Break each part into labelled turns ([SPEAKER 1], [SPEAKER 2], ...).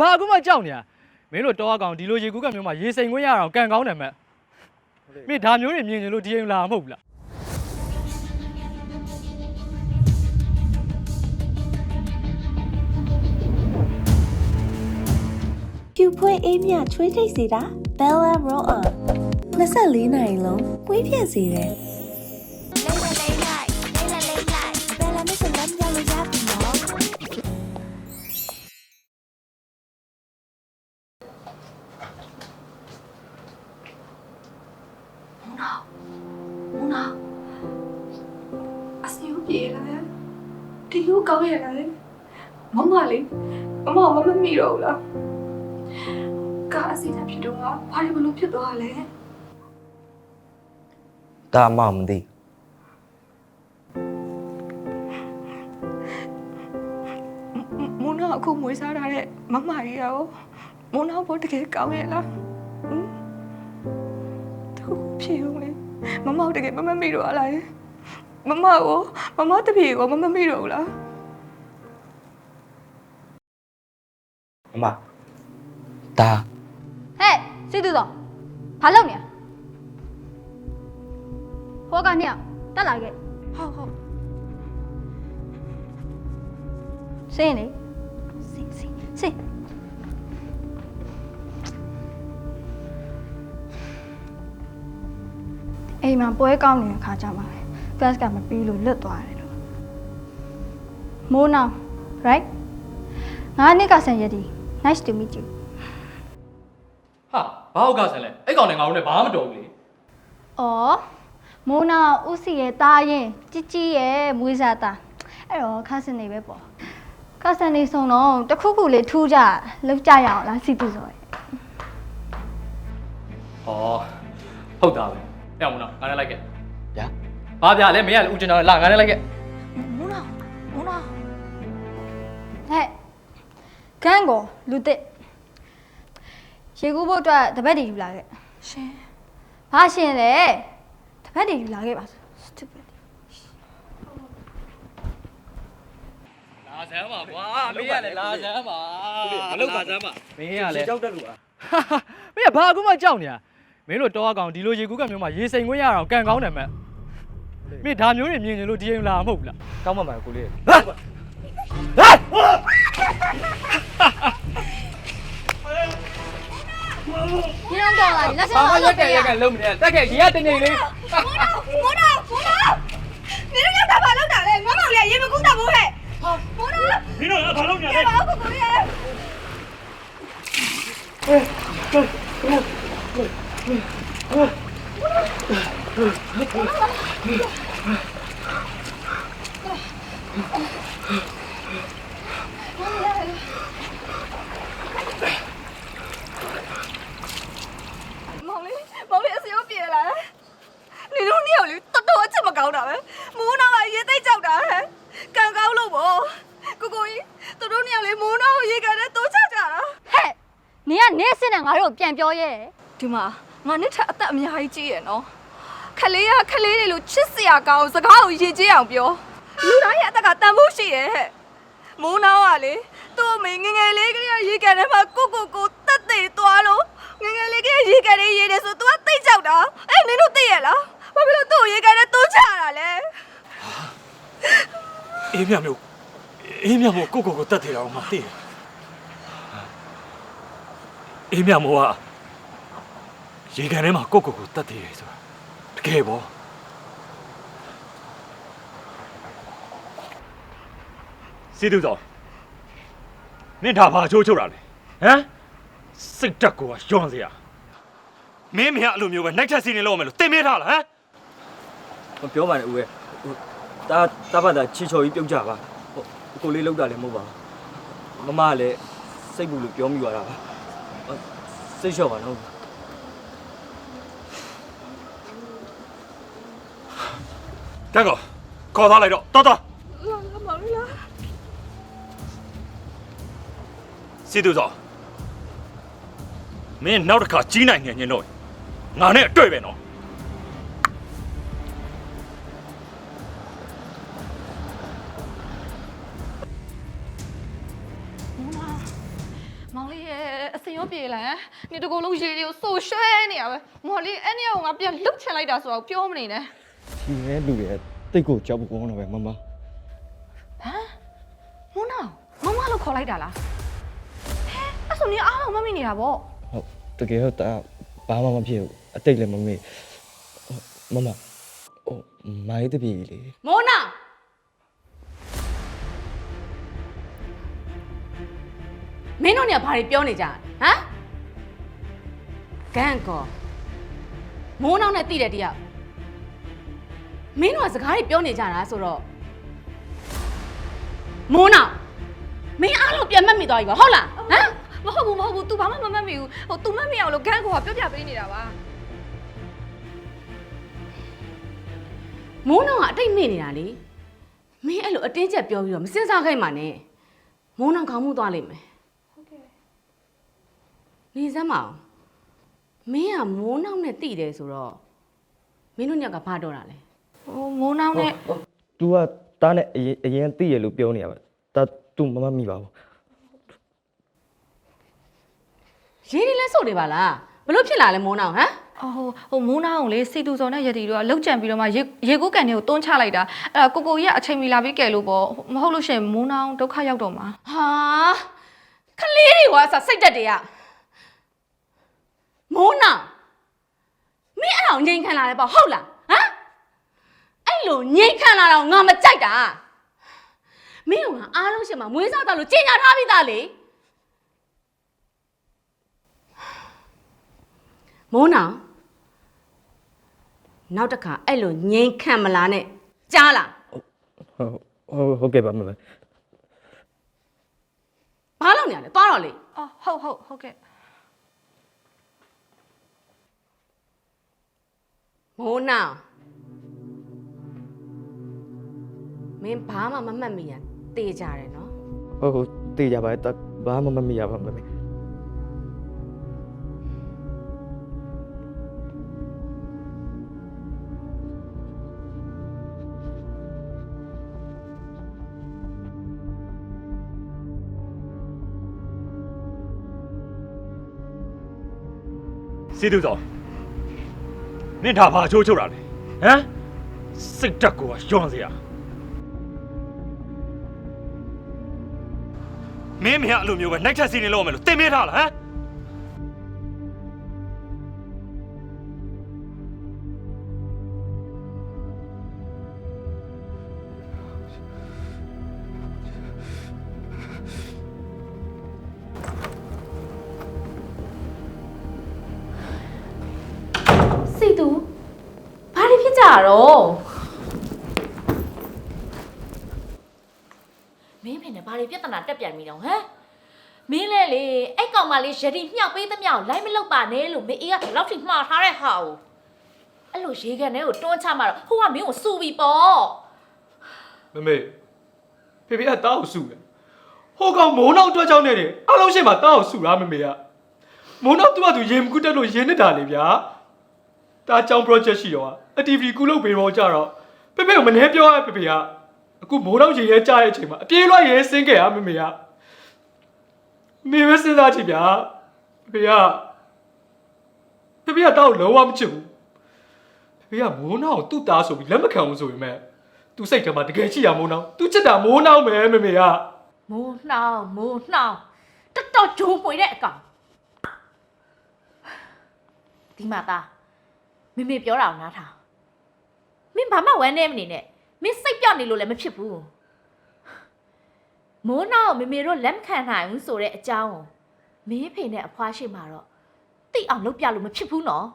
[SPEAKER 1] ဘာအခုမှကြောက်နေရမင်းတို့တောအကောင်ဒီလိုရေကူးကမျိုးမှာရေစိမ်ခွင့်ရအောင်ကန်ကောင်းတယ်မဲ့မင်းဒါမျိုးတွေမြင်ကြလို့ဒီအိမ်လာမှာမဟုတ်ဘူးလား
[SPEAKER 2] ပြူဖွဲအေးမြချွေးထိတ်စေတာ Bella Roll On 24နိုင်လုံးပွေးပြက်စေတယ်
[SPEAKER 3] ပြေ
[SPEAKER 4] လာတယ်ဒီလိုကောင်းရလာတယ်မမလေးမမမမမိတော့ဘူးလားကာအစီတဖြစ်တော့ကဘာလို့ဘလို့ဖြစ်သွားလဲ
[SPEAKER 5] ဒါမှမသိ
[SPEAKER 4] မနာအခုမွေးစားထားတဲ့မမကြီးရောမနာဘောတကယ်ကောင်းရလားဟမ်သူဖြစ်ဦးလေမမတကယ်မမမိတော့လား မမကိုမမတပြေကိုမမမိတော့ဘူးလား
[SPEAKER 5] အမဒါ
[SPEAKER 6] ဟဲ့စီတူတော်ဘာလုပ်နေရဟောကနေတက်လာခဲ့
[SPEAKER 4] ဟုတ်ဟုတ်
[SPEAKER 6] စင်းလေစင်းစင်းစင်းအိမ်မှာပွဲကောင်းနေတဲ့ခါကြမှာပဲ flash ကမပြီးလို့လွတ်သွားတယ်လို့မိုးနောင် right ငါးနှစ်ကဆန်ရည် nice to meet you
[SPEAKER 1] ဟာဘာဟုတ်ကဆန်လဲအဲ့ကောင်နဲ့ငါတို့နဲ့ဘာမှမတော်ဘူးလေ။
[SPEAKER 6] အော်မိုးနာဦးစီရဲ့တာရင်ជីជីရဲ့မွေးစားတာအဲ့တော့ခါစနေပဲပေါ့ခါစနေဆုံးတော့တခုခုလေးထူးကြလောက်ကြရအောင်လားစီတူဆိုရယ်
[SPEAKER 1] ဟောဟုတ်တာပဲအဲ့အောင်မနော်ငါနဲ့လိုက်ခဲ့
[SPEAKER 5] ဗျာ
[SPEAKER 1] ဘာပြလဲမင်းကလည်းဦးကျင်တော်လာငါနဲ့လိုက်ခဲ့
[SPEAKER 4] မနာမနာ
[SPEAKER 6] ဟဲ့ကန်းကိုလူတစ်ရေကူးဖို့အတွက်တပတ်တည်ယူလာခဲ့
[SPEAKER 4] ရှင်
[SPEAKER 6] ဘာရှင်လဲတပတ်တည်ယူလာခဲ့ပါဆို stupid
[SPEAKER 1] လာစမ်းပါကွာမင်းကလည်းလာစမ်းပါမလုပ်ပါစမ်းပါမင်းကလည်း
[SPEAKER 5] ကြောက်တက်လို့อ่ะ
[SPEAKER 1] မင်းကဘာအခုမှကြောက်နေရမင်းတို့တောအကောင်ဒီလိုရေကူးကမျိုးမှာရေစိမ်ခွင့်ရအောင်ကန်ကောင်းတယ်မဲ့ မင်းဒါမျိုးတွေမြင်ကြလို့ဒီအိမ်လာမှာမဟုတ်ဘူးလား
[SPEAKER 5] ကောင်းမှမှကိုလေး
[SPEAKER 6] ညောင်းကြော်လာပြီလက်ဆက်
[SPEAKER 1] ဘာ
[SPEAKER 6] တော့
[SPEAKER 1] မှရက်ကြက်ရက်ကြက်လုံးမနေတက်ခဲ့ဒီကတနေလေး
[SPEAKER 4] မိုးနာမိုးနာနင်တို့ကဘာလုပ်တာလဲမမောင်လေးရေမကူးတာဘူးဟဲ့မိုးနာ
[SPEAKER 1] မင်းတို့ကဘာလုပ်နေလဲ
[SPEAKER 4] ဘာကူကူရဲ့ မောင်လေးမောင်လေးအစီကိုပြေလာတယ်နေတို့နှစ်ယောက်လေးတော်တော်အချက်မကောင်းတာပဲမိုးနာကရေသိပ်ကြောက်တာဟဲ့ကံကောင်းလို့ပေါ့ကိုကိုကြီးသူတို့နှစ်ယောက်လေးမိုးနာကိုရေကန်နဲ့တိုးချကြတာ
[SPEAKER 6] ဟဲ့နင်ကနေစင်းနဲ့ငါ တို့ပြန်ပြောရဲ
[SPEAKER 4] ဒီမှာငါနဲ့ထက်အသက်အများကြီးကြီးရယ်နော်ခလေးကခလေးတွေလို့ချစ်စရာကောင်းစကားကိုရည်ကြီးအောင်ပြောလူတိုင်းရဲ့အသက်ကတန်ဖို့ရှိရဲ့ဟဲ့မိုးနာကလေသူ့အမေငယ်ငယ်လေးကလေးကရေကန်ထဲမှာကိုကိုကိုတက်သေးသွားလို့ငယ်ငယ်လေးကလေးရေကန်လေးရေတယ်ဆို तू ကသိကြောက်တာအဲ့နင်တို့သိရလားဘာဖြစ်လို့သူ့ကိုရေကန်ထဲတိုးချတာလဲ
[SPEAKER 7] အေးမြမျိုးအေးမြမို့ကိုကိုကိုတတ်တယ်အောင်မသိဘူး အေးမြမို့ကရေကန်ထဲမှာကိုကိုကိုတတ်တယ်ဆိုတာတကယ်ပေါ့စီတူတော်မင်းဒါဘာချိုးချိုးတာလဲဟမ်စိတ်တက်ကိုကယွန်စရာမင်းမင်းအဲ့လိုမျိုးပဲနိုင်ထက်စီနေလို့မယ်လို့တင်မေးထားလားဟမ်
[SPEAKER 5] မပြောပါနဲ့ဦးရဲ့ဟိုတာတာဖတ်တာချီချော်ကြီးပြုတ်ကြပါဟိုကိုလေးလောက်တာလည်းမဟုတ်ပါဘူးမမကလည်းစိတ်ဘူးလို့ပြောမိသွားတာပါဟို စိတ်လျှော့ပါနော်
[SPEAKER 7] တက်ကောခေါ်သားလိုက်တော့တော်တော်
[SPEAKER 4] လာလာမောင်လေးလား
[SPEAKER 7] စီတူစောမင်းနောက်တစ်ခါကြီးနိုင်နေညင်တော့ငါနဲ့အတွေ့ပဲနော်
[SPEAKER 4] လေးရဲ့အစင်ရောပြေလာနေတကူလုံးရေတွေကိုစိုးရွှဲနေရပဲမောင်လေးအဲ့နေအောင်ငါပြန်လှုပ်ချင်လိုက်တာဆိုတော့ပြောမနေနဲ့
[SPEAKER 5] ဒီရဲလူရဲ့တိတ်ကိုကြောက်ဖို့ကောင်းတော့ပဲမမ
[SPEAKER 4] ဟမ်မုန်းနောင်မမလို့ခေါ်လိုက်တာလားဟဲအဲ့ဆိုနေအားလုံးမမိနေတာဗော
[SPEAKER 5] ဟုတ်တကယ်တော့ဒါဘာမှမဖြစ်ဘူးအတိတ်လည်းမမေ့မမဟိုမိုင်းတပြီလေ
[SPEAKER 8] မိုးနာ မင်းတို့เนี่ยဘာတွေပြောနေကြလဲဟမ်ဂန်ကောမိုးနောက်နဲ့တိတဲ့တယောက်မင်းတို့ကစကားတွေပြောနေကြတာဆိုတော့မိုးနောက်မင်းအားလုံးပြန်မှတ်မိသွားပြီပါဟုတ်လားဟမ်
[SPEAKER 4] မဟုတ်ဘူးမဟုတ်ဘူး तू ဘာမှမမှတ်မိဘူးဟို तू မှတ်မိအောင်လို့ဂန်းကောကပြောပြပေးနေတာပါ
[SPEAKER 8] မိုးနောင်ကအတိတ်မေ့နေတာလေမင်းအဲ့လိုအတင်းကျပ်ပြောပြီးတော့မစင်စားခိုင်းပါနဲ့မိုးနောင်ခေါင်းမှုသွားလိမ့်မယ်ဟုတ်ကဲ့ နေစမ်းမအောင်မင်းကမိုးနောင်နဲ့တိတယ်ဆိုတော့မင်းတို့ညကဘာတော့တာလဲ
[SPEAKER 4] ဟိုမိုးနောင်နဲ့
[SPEAKER 5] तू ကတားနဲ့အရင်အရင်သိရလို့ပြောနေရပါဒါ तू မမမိပါဘူး
[SPEAKER 8] ရေးနေလဲစုတ်နေပါလားဘလို့ဖြစ်လာလဲမိုးနောင်ဟမ်
[SPEAKER 4] ဟိုဟိုမိုးနောင်ကိုလေစိတ်သူစော်နဲ့ရတီတို့ကလောက်ကြံပြီးတော့မှရေရေကိုးကန်တွေကိုတွန်းချလိုက်တာအဲ့ဒါကိုကိုကြီးကအချိန်မီလာပြီးကဲလို့ပေါ့မဟုတ်လို့ရှရင်မိုးနောင်ဒုက္ခရောက်တော့မှာ
[SPEAKER 8] ဟာခလေးတွေကစစိတ်တက်တွေက မိုးနောင်မင်းအဲ့အောင်ငိန်ခံလာတယ်ပေါ့ဟုတ်လားဟမ်အဲ့လိုငိန်ခံလာတော့ငါမကြိုက်တာမင်းကငါအားလုံးရှင်မှာမွေးစားတော့လို့ကြင်ညာထားပြီးသားလေမိုးနောင်နောက်တစ်ခါအဲ့လိုငိန်ခံမလားနဲ့ကြားလား
[SPEAKER 5] ဟုတ်ဟုတ်ဟုတ်ကဲ့ပါမမ
[SPEAKER 8] ဘာလုပ်နေရလဲသွားတော့လေ
[SPEAKER 4] အော်ဟုတ်ဟုတ်ဟုတ်ကဲ့
[SPEAKER 8] မိုးနောင်မင်းဘာမှမမှတ်မိရတေးကြတယ်နော်
[SPEAKER 5] ဟုတ်ဟုတ်သိကြပါရဲ့ဒါဘာမှမမိရပါမမေ
[SPEAKER 7] စီတူစော မင်းဒါဘာချိုးချိုးတာလဲဟမ်စိတ်တက်ကိုကယွန်စရာမင်းမင်းအဲ့လိုမျိုးပဲနိုင်ထက်စီနေလို့မယ်လို့တင်မေးထားလားဟမ်
[SPEAKER 8] တွေဖြစ်ကြတာတော့
[SPEAKER 9] မင်းဖေနဲ့ဘာတွေပြဿနာတက်ပြန်ပြီတော့ဟမ်မင်းလဲလေအဲ့ကောင်မလေးရတီမြောက်ပေးသမျှကိုလိုက်မလောက်ပါနဲ့လို့မင်းအေးကဒီလောက်ထိမှားထားတဲ့ဟာကိုအဲ့လိုရေကန်ထဲကိုတွန်းချမှာတော့ဟိုကမင်းကိုစူပြီပေါ့
[SPEAKER 1] မမေဖေဖေကတောက်ကိုစုတယ်ဟိုကောင်မိုးနောက်တွက်ကြောင်းနေတယ်အားလုံးရှင်းမှာတောက်ကိုစုတာမမေကမိုးနောက်သူ့ကသူရေမကူတက်လို့ရင်းနေတာလေဗျာ ဒါကြောင်း project ရှိတော့ activity ကုလုပ်ပေးတော့ကြတော့ဖေဖေကမနှဲပြောရဖေဖေကအခုမိုးနောက်ရေရဲကြားတဲ့အချိန်မှာအပြေးလွှတ်ရဲစင်းခဲ့ရမမေကမေပဲစဉ်းစားကြည့်ဗျာဖေဖေကဖေဖေကတောက်လုံးဝမချစ်ဘူးဖေဖေကမိုးနောက်ကိုသူ့သားဆိုပြီးလက်မခံဘူးဆိုပေမဲ့သူစိတ်ထဲမှာတကယ်ရှိရမိုးနောင်သူချစ်တာမိုးနောင်ပဲမေမေက
[SPEAKER 9] မိုးနှောင်းမိုးနှောင်းတော်တော်ဂျုံပွေတဲ့အကောင်ဒီမှာသား မိမိပြောတာကိုနားထောင်မင်းဘာမှဝမ်းနေမနေနဲ့မင်းစိတ်ပြော့နေလို့လည်းမဖြစ်ဘူးမိုးနှောင်းကိုမိမိတို့လက်မခံနိုင်ဘူးဆိုတဲ့အကြောင်းကိုမင်းဖေနဲ့အဖွားရှိမှာတော့သိအောင်လုပ်ပြလို့မဖြစ်ဘူးနော်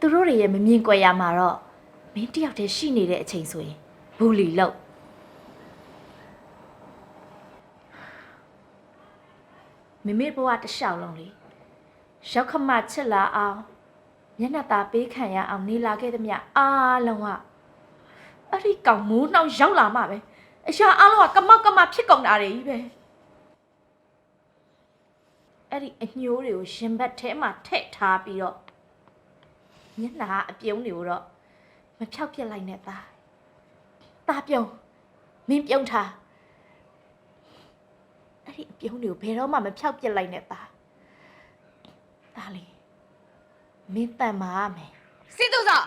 [SPEAKER 9] သူတို့တွေရဲ့မမြင်ကြွယ်ရမှာတော့မင်းတယောက်တည်းရှိနေတဲ့အချိန်ဆိုရင်ဘူလီလို့မိမိဘဝတစ်လျှောက်လုံးလေရောက်ခမချစ်လာအောင် မျက်နှာသာပေးခံရအောင်နေလာခဲ့သမျှအားလုံးကအဲ့ဒီကောင်မိုးနှောင်ရောက်လာမှပဲအရာအားလုံးကကမောက်ကမဖြစ်ကုန်တာတွေကြီးပဲအဲ့ဒီအညိုးတွေကိုရှင်ဘက်ထဲမှာထည့်ထားပြီးတော့မျက်နှာအပြုံးတွေကိုတော့မဖြောက်ပြစ်လိုက်နဲ့သားသားပြုံးမင်းပြုံးထားအဲ့ဒီအပြုံးတွေကိုဘယ်တော့မှမဖြောက်ပြစ်လိုက်နဲ့သား မင်းတန်ပါမယ်
[SPEAKER 8] စီတူဆောင်